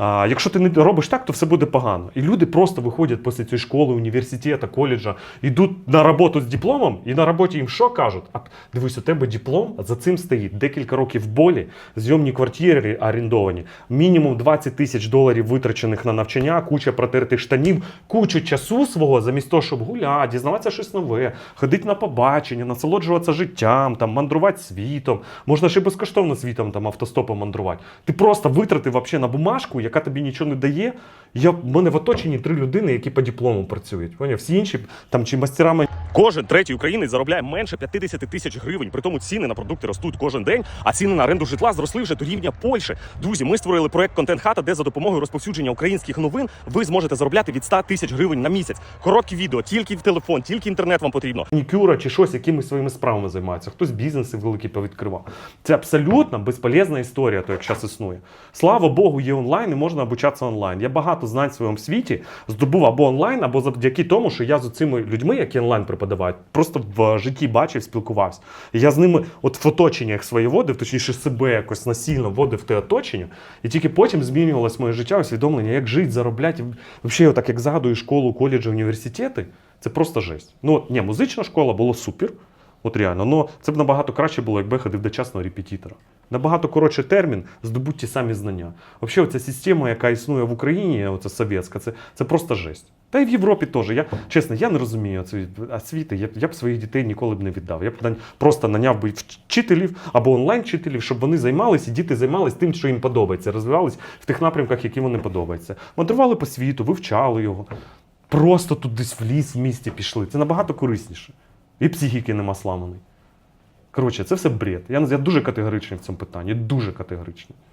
А, якщо ти не робиш так, то все буде погано. І люди просто виходять після цієї школи, університету, коледжа, йдуть на роботу з дипломом, і на роботі їм що кажуть? А дивись, у тебе диплом, за цим стоїть декілька років болі, зйомні квартири орендовані, мінімум 20 тисяч доларів витрачених на навчання, куча протертих штанів, кучу часу свого, замість того, щоб гуляти, дізнаватися щось нове, ходити на побачення, насолоджуватися життям, там, мандрувати світом. Можна ще безкоштовно світом там, автостопом мандрувати. Ти просто витратив на бумажку, яка тобі нічого не дає. Я, в мене в оточенні три людини, які по диплому працюють. Поняв? Всі інші там чи мастерами Кожен третій українець заробляє менше 50 тисяч гривень. При тому ціни на продукти ростуть кожен день, а ціни на оренду житла зросли вже до рівня Польщі. Друзі, ми створили проект Контент Хата, де за допомогою розповсюдження українських новин ви зможете заробляти від 100 тисяч гривень на місяць. Короткі відео, тільки в телефон, тільки інтернет вам потрібно. манікюра чи щось, якимись своїми справами займаються. Хтось бізнеси великі повідкривав. Це абсолютно безполезна історія, то як зараз існує. Слава Богу, є онлайн і можна обучатися онлайн. Я багато знань в своєму світі здобув або онлайн, або завдяки тому, що я з цими людьми, які онлайн преподавають, просто в житті бачив, спілкувався. І я з ними, от в оточеннях своє водив, точніше себе якось насильно вводив в те оточення, і тільки потім змінювалось моє життя, усвідомлення, як жити, заробляти. Взагалі, отак як згадую школу, коледжі, університети, це просто жесть. Ну, ні, музична школа було супер. От реально, ну це б набагато краще було, якби ходив до частного репетитора. Набагато коротший термін здобуть ті самі знання. Взагалі, оця система, яка існує в Україні, оця совєтська, це, це просто жесть. Та й в Європі теж. Я чесно, я не розумію освіти. Я, я б своїх дітей ніколи б не віддав. Я б просто наняв би вчителів або онлайн-вчителів, щоб вони займалися, і діти займалися тим, що їм подобається, розвивались в тих напрямках, які вони подобаються. Мандрували по світу, вивчали його. Просто тут десь в ліс в місті пішли. Це набагато корисніше. І психіки нема сламаної. Коротше, це все бред. Я, я дуже категоричний в цьому питанні, дуже категоричний.